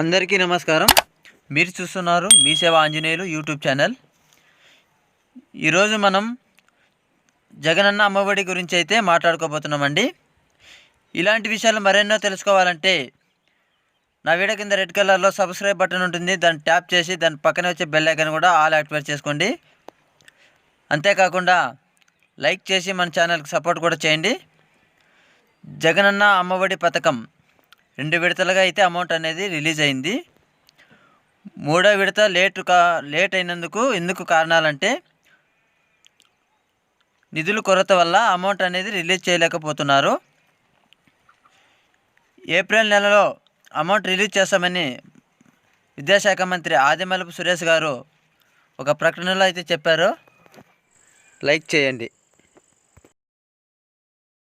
అందరికీ నమస్కారం. మీరు చూస్తున్నారు మీ సేవ ఆంజనేయులు యూట్యూబ్ ఛానల్. ఈరోజు మనం జగనన్న అమ్మఒడి గురించి అయితే మాట్లాడుకోబోతున్నామండి. ఇలాంటి విషయాలు మరెన్నో తెలుసుకోవాలంటే నా వీడియో కింద రెడ్ కలర్లో సబ్స్క్రైబ్ బటన్ ఉంటుంది. దాన్ని ట్యాప్ చేసి దాని పక్కనే వచ్చే బెల్ ఐకన్ కూడా ఆల్ యాక్టివేట్ చేసుకోండి. అంతేకాకుండా లైక్ చేసి మన ఛానల్కి సపోర్ట్ కూడా చేయండి. జగనన్న అమ్మఒడి పథకం రెండు విడతలుగా అయితే అమౌంట్ అనేది రిలీజ్ అయింది. మూడో విడత లేట్ కా లేట్ అయినందుకు ఎందుకు కారణాలంటే నిధుల కొరత వల్ల అమౌంట్ అనేది రిలీజ్ చేయలేకపోతున్నారు. ఏప్రిల్ నెలలో అమౌంట్ రిలీజ్ చేస్తామని విద్యాశాఖ మంత్రి ఆదిమలపు సురేష్ గారు ఒక ప్రకటనలో అయితే చెప్పారు. లైక్ చేయండి.